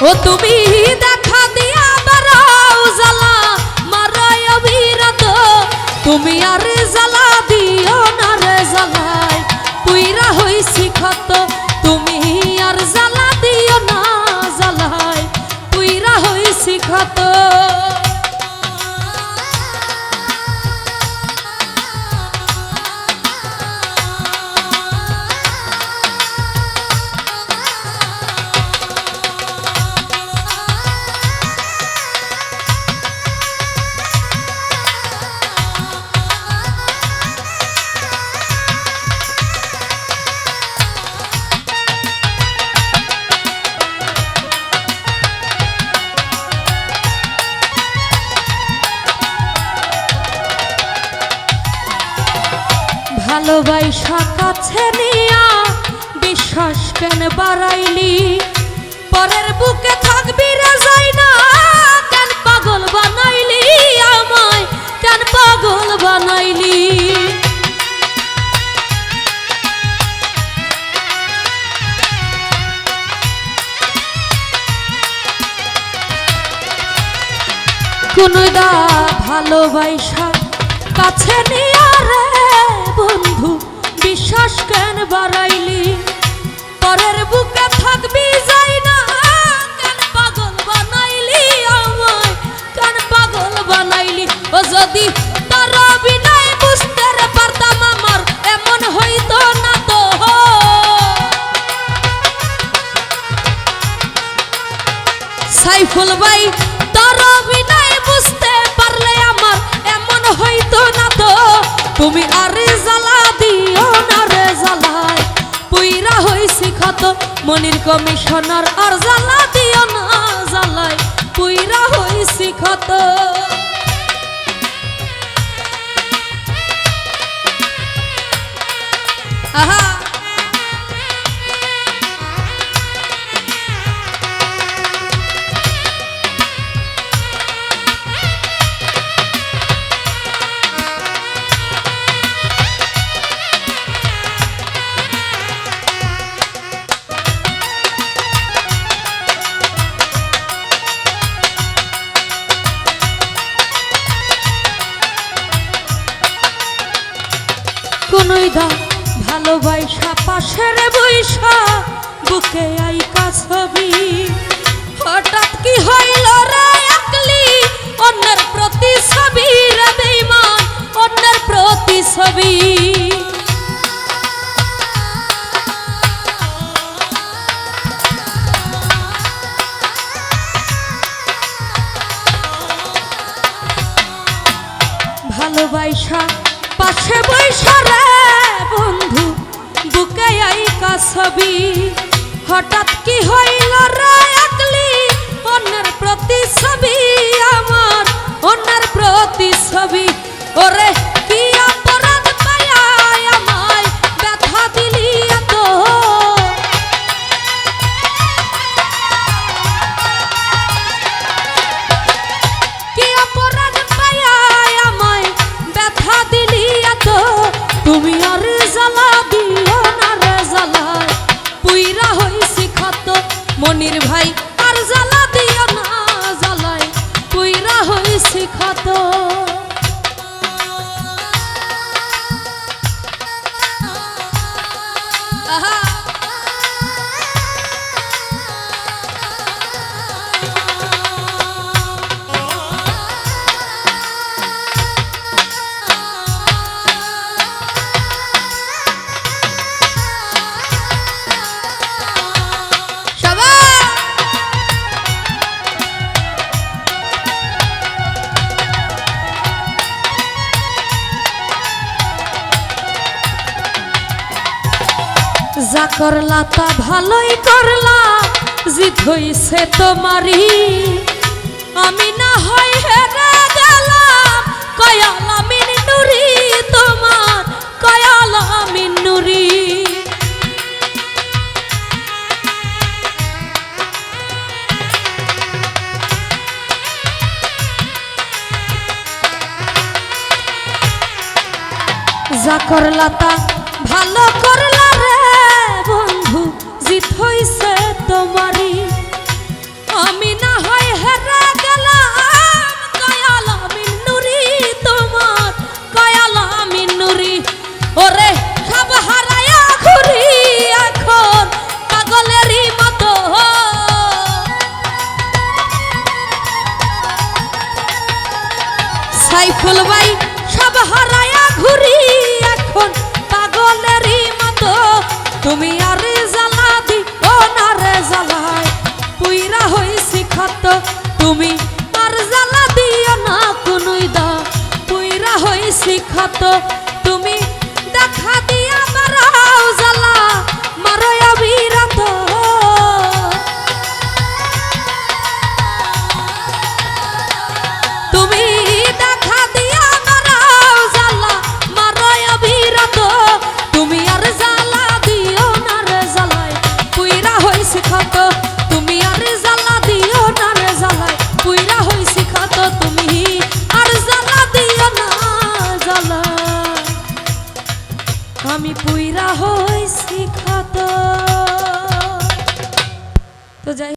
ও তুমি দেখা দিয়া বারাও জ্বালা মারায় অবিরত তুমি আর ভালোবাসা কাছে নিয়া বিশ্বাস কেন বাড়াইলি? পরের বুকে থাকবি রে যাই না, কেন পাগল বানাইলি আমায়? কেন পাগল বানাইলি? কোনদা ভালোবাসা কাছে নিয়া রে বিশ্বাস কেন বাড়াইলি? পরের বুকে থাকবি যাই না। কেন পাগল বানাইলি আমায়? কেন পাগল বানাইলি? ও যদি বুঝতে সাইফুল ভাই, তোর অভিনয় বুঝতে পারলে আমার, এমন হইতো না তো। তুমি আরে জ্বালা পুইরা হইছি ক্ষত মনির কমিশনার আর জ্বালা দিও না জ্বালায় পুইরা হইছি ক্ষত। আহা। কোনই দা ভালোবাসা পাশের বৈশা বুকে আইকা ছবি ছবি। হঠাৎ কি হইল রায়াকলি অন্যের প্রতি ছবি আমার অন্যের প্রতি ছবি ওরে ক্ষত মনির ভাই আর জ্বালা দিও না জ্বালায় কুইরা হইছি আহা। যা করলা তা ভালোই করলা জিত হইছে তোমারই। আমি না হয় হেরে গেলাম, কয়াল আমিন নুরি তোমার, কয়াল আমিন নুরি। যা করলা তা ভালো করলা রে থইছে তোমারি। আমি না হয় গেলাম কয়াল আমি নুরি তোমার কয়াল আমি নুরি। ওরে সব হারায়া ঘুরি এখন, পাগলেরই মতো। সাইফুল ভাই সব হারায়া ঘুরি এখন, পাগলেরই মতো। তুমি আর তুমি আর জ্বালা দিও না কোনোই দা পুইরা হইছি খাতো তো যাই